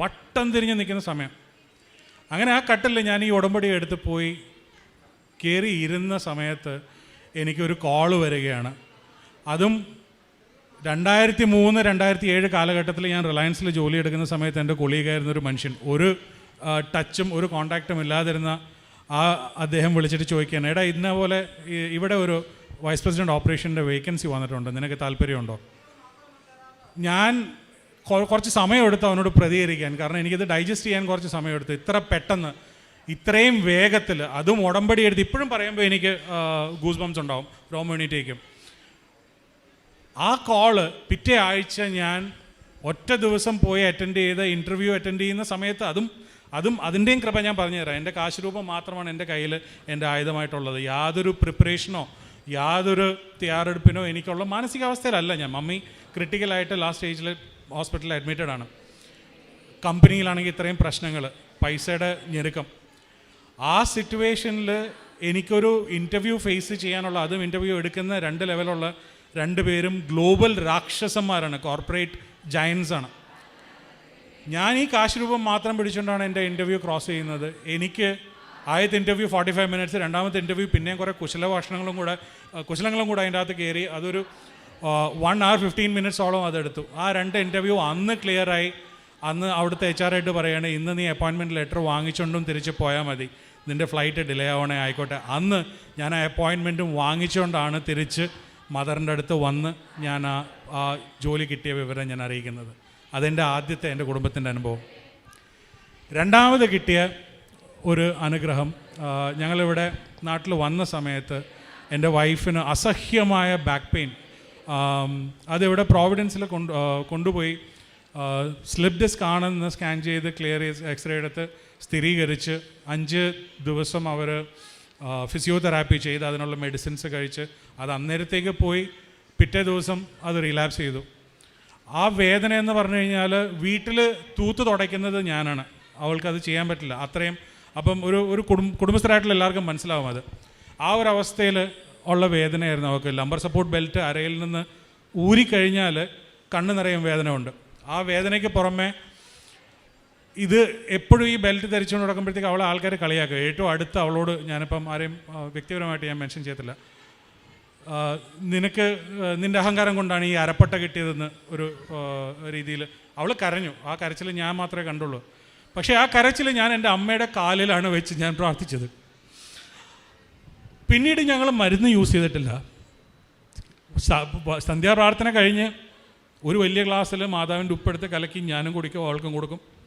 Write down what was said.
വട്ടം തിരിഞ്ഞ് നിൽക്കുന്ന സമയം. അങ്ങനെ ആ കട്ടിൽ ഞാൻ ഈ ഉടമ്പടി എടുത്ത് പോയി കയറി ഇരുന്ന സമയത്ത് എനിക്കൊരു കോൾ വരികയാണ്. അതും രണ്ടായിരത്തി മൂന്ന് രണ്ടായിരത്തി ഏഴ് കാലഘട്ടത്തിൽ ഞാൻ റിലയൻസിൽ ജോലി എടുക്കുന്ന സമയത്ത് എന്റെ കൊളീഗായിരുന്ന ഒരു മനുഷ്യൻ. ഒരു ടച്ചും ഒരു കോണ്ടാക്റ്റും ഇല്ലാതിരുന്ന ആ അദ്ദേഹം വിളിച്ചിട്ട് ചോദിക്കുകയാണ് എടാ ഇന്ന പോലെ ഇവിടെ ഒരു വൈസ് പ്രസിഡന്റ് ഓപ്പറേഷന്റെ വേക്കൻസി വന്നിട്ടുണ്ട്. നിനക്ക് താല്പര്യമുണ്ടോ? ഞാൻ കുറച്ച് സമയമെടുത്ത് അവനോട് പ്രതികരിക്കാൻ. കാരണം എനിക്കിത് ഡൈജസ്റ്റ് ചെയ്യാൻ കുറച്ച് സമയമെടുത്തു. ഇത്ര പെട്ടെന്ന് ഇത്രയും വേഗത്തിൽ അതും ഉടമ്പടി എടുത്ത് ഇപ്പോഴും പറയുമ്പോൾ എനിക്ക് ഗൂസ് ബംസ് ഉണ്ടാവും. റോമ്യൂണിറ്റിക്കും ആ കോൾ പിറ്റേ ആഴ്ച ഞാൻ ഒറ്റ ദിവസം പോയി അറ്റൻഡ് ചെയ്ത ഇന്റർവ്യൂ അറ്റൻഡ് ചെയ്യുന്ന സമയത്ത് അതും അതും അതിന്റെയും കൃപ ഞാൻ പറഞ്ഞു തരാം എന്റെ കാശ് രൂപം മാത്രമാണ് എന്റെ കയ്യിൽ എന്റെ ആയുധമായിട്ടുള്ളത്. യാതൊരു പ്രിപ്പറേഷനോ യാതൊരു തയ്യാറെടുപ്പിനോ എനിക്കുള്ള മാനസികാവസ്ഥയിലല്ല ഞാൻ. മമ്മി ക്രിട്ടിക്കലായിട്ട് ലാസ്റ്റ് സ്റ്റേജിൽ ഹോസ്പിറ്റലിൽ അഡ്മിറ്റഡ് ആണ്. കമ്പനിയിലാണെങ്കിൽ ഇത്രയും പ്രശ്നങ്ങൾ പൈസയുടെ ഞെരുക്കം. ആ സിറ്റുവേഷനിൽ എനിക്കൊരു ഇന്റർവ്യൂ ഫേസ് ചെയ്യാനുള്ള അതും ഇന്റർവ്യൂ എടുക്കുന്ന രണ്ട് ലെവലുള്ള രണ്ട് പേരും ഗ്ലോബൽ രാക്ഷസന്മാരാണ് കോർപ്പറേറ്റ് ജയൻസ് ആണ്. ഞാൻ ഈ കാശ് രൂപം മാത്രം പിടിച്ചുകൊണ്ടാണ് എന്റെ ഇന്റർവ്യൂ ക്രോസ് ചെയ്യുന്നത്. എനിക്ക് ആദ്യത്തെ ഇന്റർവ്യൂ ഫോർട്ടി ഫൈവ് മിനിറ്റ്സ് രണ്ടാമത്തെ ഇന്റർവ്യൂ പിന്നെയും കുറേ കുശല ഭാഷണങ്ങളും കൂടെ കുശലങ്ങളും കൂടെ അതിന്റെ അകത്ത് കയറി അതൊരു വൺ അവർ ഫിഫ്റ്റീൻ മിനിറ്റ്സോളം അതെടുത്തു. ആ രണ്ട് ഇന്റർവ്യൂ അന്ന് ക്ലിയറായി അന്ന് അവിടുത്തെ എച്ച് ആർ ആയിട്ട് പറയുകയാണ് ഇന്ന് നീ അപ്പോയിൻമെന്റ് ലെറ്റർ വാങ്ങിച്ചുകൊണ്ടും തിരിച്ച് പോയാൽ മതി. നിന്റെ ഫ്ലൈറ്റ് ഡിലേ ആവണേ ആയിക്കോട്ടെ. അന്ന് ഞാൻ ആ അപ്പോയിൻമെന്റും വാങ്ങിച്ചുകൊണ്ടാണ് തിരിച്ച് മദറിന്റെ അടുത്ത് വന്ന് ഞാൻ ആ ആ ജോലി കിട്ടിയ വിവരം ഞാൻ അറിയിക്കുന്നത്. അതെന്റെ ആദ്യത്തെ എന്റെ കുടുംബത്തിന്റെ അനുഭവം. രണ്ടാമത് കിട്ടിയ ഒരു അനുഗ്രഹം ഞങ്ങളിവിടെ നാട്ടിൽ വന്ന സമയത്ത് എന്റെ വൈഫിന് അസഹ്യമായ ബാക്ക് പെയിൻ അതിവിടെ പ്രോവിഡൻസിൽ കൊണ്ട് കൊണ്ടുപോയി. സ്ലിപ്പ് ഡിസ്ക് ആണെന്ന് സ്കാൻ ചെയ്ത് ക്ലിയർ ചെയ്ത് എക്സ്റേ എടുത്ത് സ്ഥിരീകരിച്ച് അഞ്ച് ദിവസം അവർ ഫിസിയോതെറാപ്പി ചെയ്ത് അതിനുള്ള മെഡിസിൻസ് കഴിച്ച് അത് അന്നേരത്തേക്ക് പോയി പിറ്റേ ദിവസം അത് റിലാപ്സ് ചെയ്തു. ആ വേദന എന്ന് പറഞ്ഞു കഴിഞ്ഞാൽ വീട്ടിൽ തൂത്ത് തുടയ്ക്കുന്നത് ഞാനാണ്. അവൾക്കത് ചെയ്യാൻ പറ്റില്ല. അത്രയും അപ്പം ഒരു ഒരു കുടുംബ കുടുംബസ്ഥരായിട്ടുള്ള എല്ലാവർക്കും മനസ്സിലാവും അത്. ആ ഒരു അവസ്ഥയിൽ ഉള്ള വേദനയായിരുന്നു അവൾക്ക് ലംബർ സപ്പോർട്ട് ബെൽറ്റ് അരയിൽ നിന്ന് ഊരിക്കഴിഞ്ഞാൽ കണ്ണ് നിറയും വേദന ഉണ്ട് ആ വേദനയ്ക്ക് പുറമെ ഇത് എപ്പോഴും ഈ ബെൽറ്റ് ധരിച്ചുകൊണ്ട് നടക്കുമ്പോഴത്തേക്ക് അവളെ ആൾക്കാർ കളിയാക്കുക. ഏറ്റവും അടുത്ത് അവളോട് ഞാനിപ്പം ആരെയും വ്യക്തിപരമായിട്ട് ഞാൻ മെൻഷൻ ചെയ്യത്തില്ല. നിനക്ക് നിന്റെ അഹങ്കാരം കൊണ്ടാണ് ഈ അരപ്പട്ട കിട്ടിയതെന്ന് ഒരു രീതിയിൽ അവൾ കരഞ്ഞു. ആ കരച്ചിൽ ഞാൻ മാത്രമേ കണ്ടുള്ളൂ. പക്ഷേ ആ കരച്ചിൽ ഞാൻ എന്റെ അമ്മയുടെ കാലിലാണ് വെച്ച് ഞാൻ പ്രാർത്ഥിച്ചത്. പിന്നീട് ഞങ്ങൾ മരുന്ന് യൂസ് ചെയ്തിട്ടില്ല. സന്ധ്യാപ്രാർത്ഥന കഴിഞ്ഞ് ഒരു വലിയ ഗ്ലാസ്സിൽ മാതാവിന്റെ ഉപ്പെടുത്ത് കലക്കി ഞാനും കുടിക്കും അവൾക്കും കൊടുക്കും.